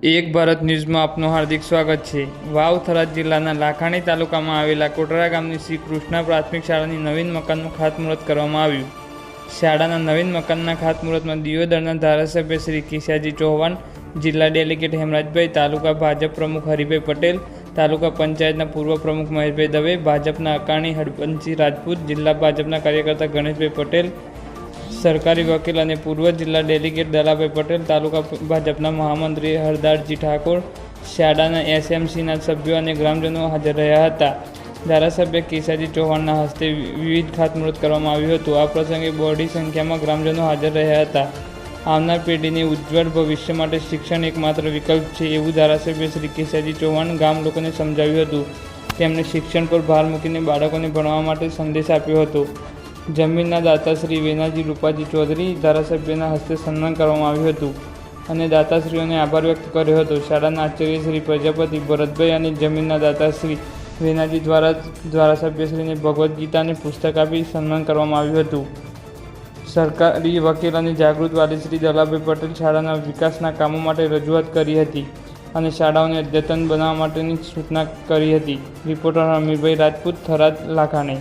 એક ભારત ન્યૂઝમાં આપનું હાર્દિક સ્વાગત છે. વાવ થરાદ જિલ્લાના લાખાણી તાલુકામાં આવેલા કોટરા ગામની શ્રી કૃષ્ણ પ્રાથમિક શાળાની નવીન મકાનનું ખાતમુહૂર્ત કરવામાં આવ્યું. શાળાના નવીન મકાનના ખાતમુહૂર્તમાં દિયોદરના ધારાસભ્ય શ્રી કિશાજી ચૌહાણ, જિલ્લા ડેલિગેટ હેમરાજભાઈ, તાલુકા ભાજપ પ્રમુખ હરિભાઈ પટેલ, તાલુકા પંચાયતના પૂર્વ પ્રમુખ મહેશભાઈ દવે, ભાજપના અકાણી હરપંચી રાજપૂત, જિલ્લા ભાજપના કાર્યકર્તા ગણેશભાઈ પટેલ સરકારી વકીલ અને પૂર્વ જિલ્લા ડેલિગેટ દલાભાઈ પટેલ, તાલુકા ભાજપના મહામંત્રી હરદારજી ઠાકોર, શાળાના એસએમસીના સભ્યો અને ગ્રામજનો હાજર રહ્યા હતા. ધારાસભ્ય કેસાજી ચૌહાણના હસ્તે વિવિધ ખાતમુહૂર્ત કરવામાં આવ્યું હતું. આ પ્રસંગે બોડી સંખ્યામાં ગ્રામજનો હાજર રહ્યા હતા. આવનાર પેઢીને ઉજ્જવળ ભવિષ્ય માટે શિક્ષણ એકમાત્ર વિકલ્પ છે એવું ધારાસભ્ય શ્રી કેસાજી ચૌહાણ ગામ લોકોને સમજાવ્યું હતું. તેમણે શિક્ષણ પર ભાર મૂકીને બાળકોને ભણવા માટે સંદેશ આપ્યો હતો. જમીનના દાતાશ્રી વેનાજી રૂપાજી ચૌધરી ધારાસભ્યના હસ્તે સન્માન કરવામાં આવ્યું હતું અને દાતાશ્રીઓને આભાર વ્યક્ત કર્યો હતો. શાળાના આચાર્ય શ્રી પ્રજાપતિ ભરતભાઈ અને જમીનના દાતાશ્રી વેનાજી દ્વારા ધારાસભ્યશ્રીને ભગવદ્ ગીતાને પુસ્તક આપી સન્માન કરવામાં આવ્યું હતું. સરકારી વકીલ અને જાગૃત વાલી શ્રી દલાભાઈ પટેલ શાળાના વિકાસના કામો માટે રજૂઆત કરી હતી અને શાળાઓને અદ્યતન બનાવવા માટેની સૂચના કરી હતી. રિપોર્ટર અમીરભાઈ રાજપૂત, થરાદ, લાખાણી.